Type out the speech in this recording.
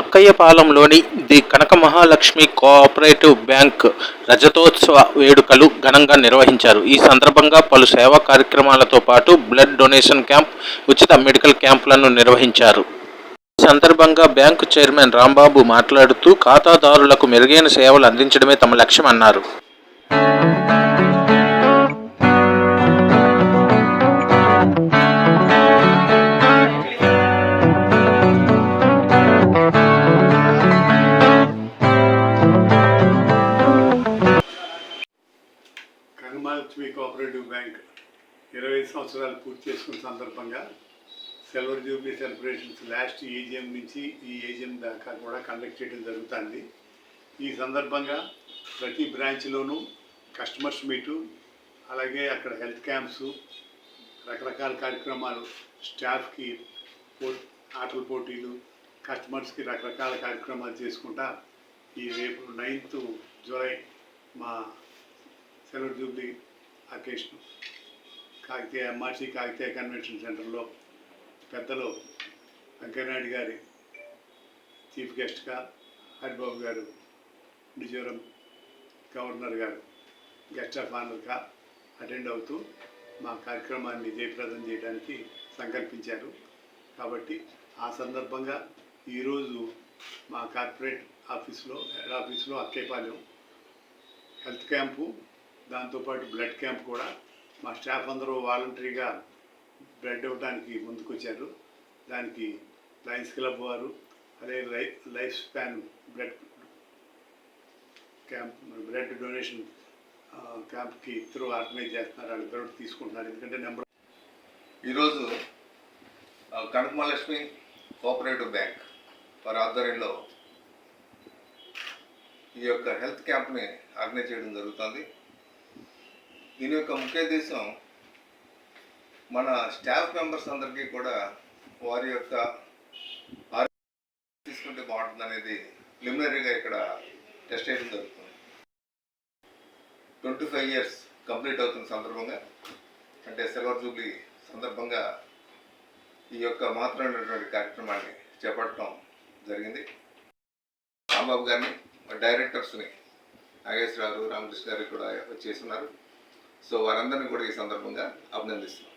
అక్కయ్యపాలెంలోని the Kanaka Mahalakshmi cooperative bank రజతోత్సవ వేడుకలు ఘనంగా నిర్వహించారు. ఈ సందర్భంగా పలు సేవా కార్యక్రమాలతో పాటు బ్లడ్ డొనేషన్ క్యాంప్ ఉచిత మెడికల్ క్యాంపులను నిర్వహించారు. ఈ సందర్భంగా బ్యాంకు చైర్మన్ రాంబాబు మాట్లాడుతూ ఖాతాదారులకు మెరుగైన సేవలు అందించడమే తమ లక్ష్యం అన్నారు. కోఆపరేటివ్ బ్యాంక్ ఇరవై సంవత్సరాలు పూర్తి చేసుకున్న సందర్భంగా silver jubilee celebrations last AGM నుంచి ఈ ఏజిఎం దాకా కూడా కండక్ట్ చేయడం జరుగుతుంది. ఈ సందర్భంగా ప్రతి బ్రాంచ్లోనూ కస్టమర్స్ మీటు అలాగే అక్కడ హెల్త్ క్యాంప్స్ రకరకాల కార్యక్రమాలు స్టాఫ్కి పో ఆటల పోటీలు కస్టమర్స్కి రకరకాల కార్యక్రమాలు చేసుకుంటా ఈ రేపు నైన్త్ జూలై మా సెలవు jubilee occasion. Kakatiya MRC Kakatiya convention సెంటర్లో పెద్దలు వెంకయ్యనాయుడు గారి చీఫ్ గెస్ట్గా హరిబాబు గారు మిజోరం గవర్నర్ గారు గెస్ట్ ఆఫ్ ఆనర్గా అటెండ్ అవుతూ మా కార్యక్రమాన్ని జయప్రదం చేయడానికి సంకల్పించారు. కాబట్టి ఆ సందర్భంగా ఈరోజు మా కార్పొరేట్ ఆఫీస్లో హెడ్ ఆఫీస్లో అక్కేపాలెం హెల్త్ క్యాంపు దాంతోపాటు బ్లడ్ క్యాంప్ కూడా మా స్టాఫ్ అందరూ వాలంటరీగా బ్లడ్ ఇవ్వడానికి ముందుకొచ్చారు. దానికి లయన్స్ క్లబ్ వారు అదే లై life span blood camp blood donation క్యాంప్కి ఇద్దరు ఆర్గనైజ్ చేస్తున్నారు. వాళ్ళిద్దరు తీసుకుంటున్నారు. ఎందుకంటే నెంబర్ ఈరోజు కనకమహాలక్ష్మి కోఆపరేటివ్ బ్యాంక్ వారి ఆధ్వర్యంలో ఈ యొక్క హెల్త్ క్యాంప్ని ఆర్గనైజ్ చేయడం జరుగుతుంది. దీని యొక్క ముఖ్య ఉద్దేశం మన స్టాఫ్ మెంబర్స్ అందరికీ కూడా వారి యొక్క ఆరోగ్యం తీసుకుంటే బాగుంటుంది అనేది ప్రిలిమినరీగా ఇక్కడ టెస్ట్ చేయడం జరుగుతుంది. ట్వంటీ ఫైవ్ ఇయర్స్ కంప్లీట్ అవుతున్న సందర్భంగా అంటే సిల్వర్ జూబ్లీ సందర్భంగా ఈ యొక్క మాత్రమైనటువంటి కార్యక్రమాన్ని చేపట్టడం జరిగింది. రాంబాబు గారిని మా డైరెక్టర్స్ని నాగేశ్వరరావు రామకృష్ణ గారు కూడా వచ్చేస్తున్నారు సో వారందరినీ కూడా ఈ సందర్భంగా అభినందిస్తున్నాం.